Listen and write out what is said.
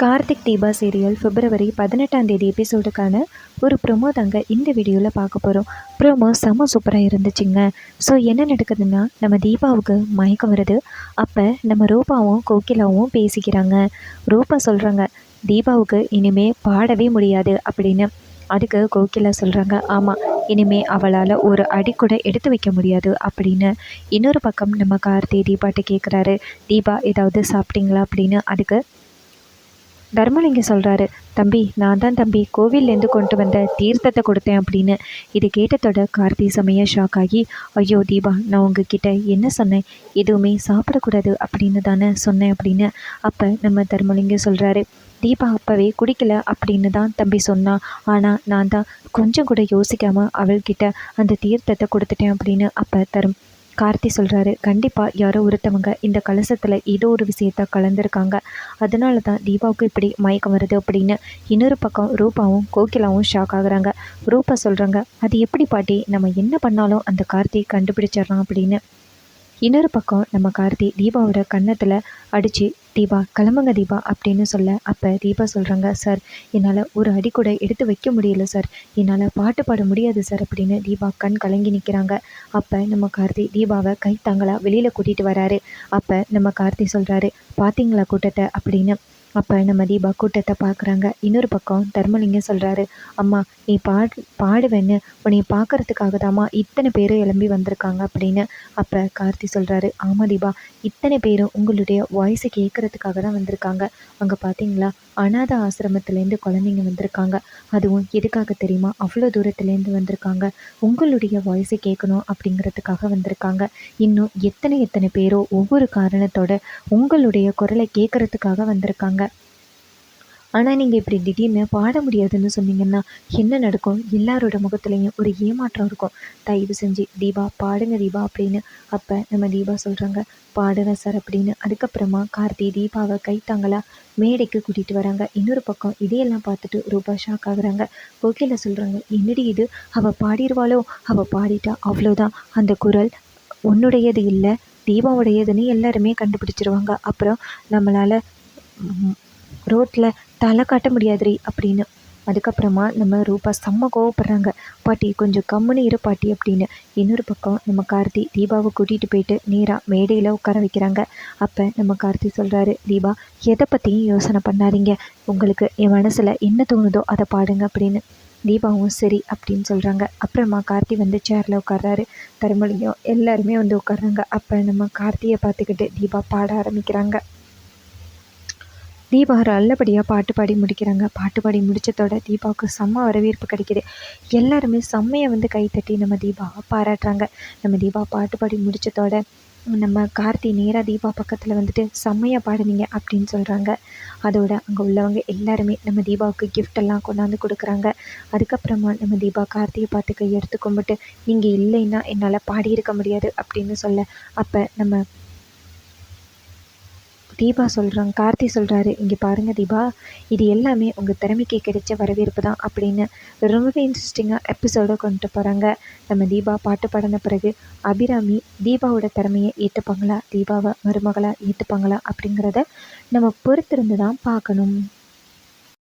Karthik Deepa serial பிப்ரவரி பதினெட்டாம் தேதி எபிசோடுக்கான ஒரு ப்ரொமோ தாங்க இந்த வீடியோவில் பார்க்க போகிறோம் ப்ரோமோ செம்ம சூப்பராக இருந்துச்சுங்க. ஸோ என்ன நடக்குதுன்னா நம்ம தீபாவுக்கு மயக்கம் வருது. அப்போ நம்ம ரூபாவும் கோகிலாவும் பேசிக்கிறாங்க. ரூபா சொல்கிறாங்க தீபாவுக்கு இனிமே பாடவே முடியாது அப்படின்னு. அதுக்கு கோகிலா சொல்கிறாங்க ஆமாம் இனிமே அவளால் ஒரு அடி கூட எடுத்து வைக்க முடியாது அப்படின்னு. இன்னொரு பக்கம் நம்ம கார்த்தி தீபாட்ட கேட்குறாரு தீபா ஏதாவது சாப்பிட்டீங்களா? அப்படின்னு. அதுக்கு தர்மலிங்கம் சொல்கிறாரு தம்பி நான் தான் தம்பி கோவில்லேருந்து கொண்டு வந்த தீர்த்தத்தை கொடுத்தேன் அப்படின்னு. இது கேட்டதோட கார்த்தி சமய ஷாக் ஆகி ஐயோ தீபா நான் உங்ககிட்ட என்ன சொன்னேன்? எதுவுமே சாப்பிடக்கூடாது அப்படின்னு தானே சொன்னேன் அப்படின்னு. அப்போ நம்ம தர்மலிங்கம் சொல்கிறாரு தீபா அப்போவே குடிக்கல அப்படின்னு தான் தம்பி சொன்னான் ஆனால் நான் தான் கொஞ்சம் கூட யோசிக்காமல் அவள்கிட்ட அந்த தீர்த்தத்தை கொடுத்துட்டேன் அப்படின்னு. அப்போ தரும் கார்த்தி சொல்கிறாரு கண்டிப்பாக யாரோ ஒருத்தவங்க இந்த கலசத்தில் ஏதோ ஒரு விஷயத்த கலந்துருக்காங்க. அதனால தான் தீபாவுக்கு இப்படி மயக்கம் வருது அப்படின்னு இன்னொரு பக்கம் ரூபாவும் கோகிலாவும் ஷாக் ஆகுறாங்க. ரூபா சொல்கிறாங்க அது எப்படி பாட்டி? நம்ம என்ன பண்ணாலும் அந்த கார்த்தி கண்டுபிடிச்சிடறான் அப்படின்னு. இன்னொரு பக்கம் நம்ம கார்த்தி தீபாவோட கன்னத்தில் அடித்து தீபா கிளம்புங்க தீபா அப்படின்னு சொல்ல அப்போ தீபா சொல்கிறாங்க சார் என்னால் ஒரு அடி கூட எடுத்து வைக்க முடியல சார். என்னால் பாட்டு பாட முடியாது சார் அப்படின்னு தீபா கண் கலங்கி நிற்கிறாங்க அப்போ நம்ம கார்த்தி தீபாவை கை தாங்களாக வெளியில் கூட்டிகிட்டு வராரு. அப்போ நம்ம கார்த்தி சொல்கிறாரு பார்த்தீங்களா கூட்டத்தை? அப்படின்னு. அப்போ நம்ம தீபா கூட்டத்தை பார்க்குறாங்க இன்னொரு பக்கம் தர்மலிங்கம் சொல்கிறாரு அம்மா நீ பாடு பாடுவேன்னு உன்னை பார்க்கறதுக்காக தாம்மா இத்தனை பேர் எழும்பி வந்திருக்காங்க அப்படின்னு அப்போ கார்த்தி சொல்கிறாரு ஆமாம் தீபா இத்தனை பேரும் உங்களுடைய வாய்ஸை கேட்குறதுக்காக தான் வந்திருக்காங்க. அங்கே பார்த்தீங்களா அனாத ஆசிரமத்துலேருந்து குழந்தைங்க வந்திருக்காங்க. அதுவும் எதுக்காக தெரியுமா? அவ்வளோ தூரத்துலேருந்து வந்திருக்காங்க. உங்களுடைய வாய்ஸை கேட்கணும் அப்படிங்கிறதுக்காக வந்திருக்காங்க. இன்னும் எத்தனை எத்தனை பேரோ ஒவ்வொரு காரணத்தோட உங்களுடைய குரலை கேட்குறதுக்காக வந்திருக்காங்க. ஆனால் நீங்கள் இப்படி திடீர்னு பாட முடியாதுன்னு சொன்னீங்கன்னா என்ன நடக்கும்? எல்லாரோட முகத்துலேயும் ஒரு ஏமாற்றம் இருக்கும். தயவு செஞ்சு தீபா பாடுங்க தீபா அப்படின்னு அப்போ நம்ம தீபா சொல்கிறாங்க பாடுங்க சார் அப்படின்னு. அதுக்கப்புறமா கார்த்தி தீபாவை கைத்தாங்களா? மேடைக்கு கூட்டிகிட்டு வராங்க. இன்னொரு பக்கம் இதையெல்லாம் பார்த்துட்டு ரூபா ஷாக் ஆகுறாங்க. கோகில சொல்கிறாங்க என்னடி இது? அவள் பாடிடுவாளோ அவள் பாடிட்டா அவ்வளோதான் அந்த குரல் உன்னுடையது இல்லை. தீபாவுடையதுன்னு எல்லாருமே கண்டுபிடிச்சிருவாங்க. அப்புறம் நம்மளால் ரோட்டில் தலை காட்ட முடியாதுரி அப்படின்னு. அதுக்கப்புறமா நம்ம ரூபா செம்ம கோவப்படுறாங்க. பாட்டி கொஞ்சம் கம்முன்னு இரு பாட்டி அப்படின்னு. இன்னொரு பக்கம் நம்ம கார்த்தி தீபாவை கூட்டிகிட்டு போயிட்டு நேராக மேடையில் உட்கார வைக்கிறாங்க. அப்போ நம்ம கார்த்தி சொல்கிறாரு தீபா எதை பற்றியும் யோசனை பண்ணாதீங்க. உங்களுக்கு என் மனசில் என்ன தோணுதோ அதை பாடுங்க அப்படின்னு. தீபாவும் சரி அப்படின்னு சொல்கிறாங்க அப்புறமா கார்த்தி வந்து சேரில் உட்கார்றாரு. தருமலிங்கம் எல்லாருமே வந்து உட்கார்றாங்க. அப்போ நம்ம கார்த்தியை பார்த்துக்கிட்டு தீபா பாட ஆரம்பிக்கிறாங்க. தீபா நல்லபடியாக பாட்டு பாடி முடிக்கிறாங்க. பாட்டு பாடி முடித்ததோட தீபாவுக்கு செம்ம வரவேற்பு கிடைக்கிது. எல்லாருமே செம்மையை வந்து கைத்தட்டி நம்ம தீபாவை பாராட்டுறாங்க. நம்ம தீபா பாட்டு பாடி முடித்ததோட நம்ம கார்த்தி நேராக தீபா பக்கத்தில் வந்துட்டு செம்மையாக பாடுனீங்க அப்படின்னு சொல்கிறாங்க அதோட அங்கே உள்ளவங்க எல்லாருமே நம்ம தீபாவுக்கு கிஃப்ட் எல்லாம் கொண்டாந்து கொடுக்குறாங்க. அதுக்கப்புறமா நம்ம தீபா கார்த்தியை பார்த்து கையெடுத்து கும்பிட்டு நீங்கள் இல்லைன்னா என்னால் பாடியிருக்க முடியாது அப்படின்னு சொல்ல அப்போ நம்ம தீபா சொல்கிறாங்க கார்த்தி சொல்கிறாரு இங்கே பாருங்கள் தீபா இது எல்லாமே உங்கள் திறமைக்கு கிடைச்ச வரவேற்பு தான் அப்படின்னு ரொம்பவே இன்ட்ரெஸ்டிங்காக எபிசோடை கொண்டு போகிறாங்க நம்ம தீபா பாட்டு பாடின பிறகு அபிராமி தீபாவோட திறமையை ஏற்றுப்பாங்களா தீபாவை மருமகளாக ஏற்றுப்பாங்களா அப்படிங்கிறத நம்ம பொறுத்திருந்து தான் பார்க்கணும்.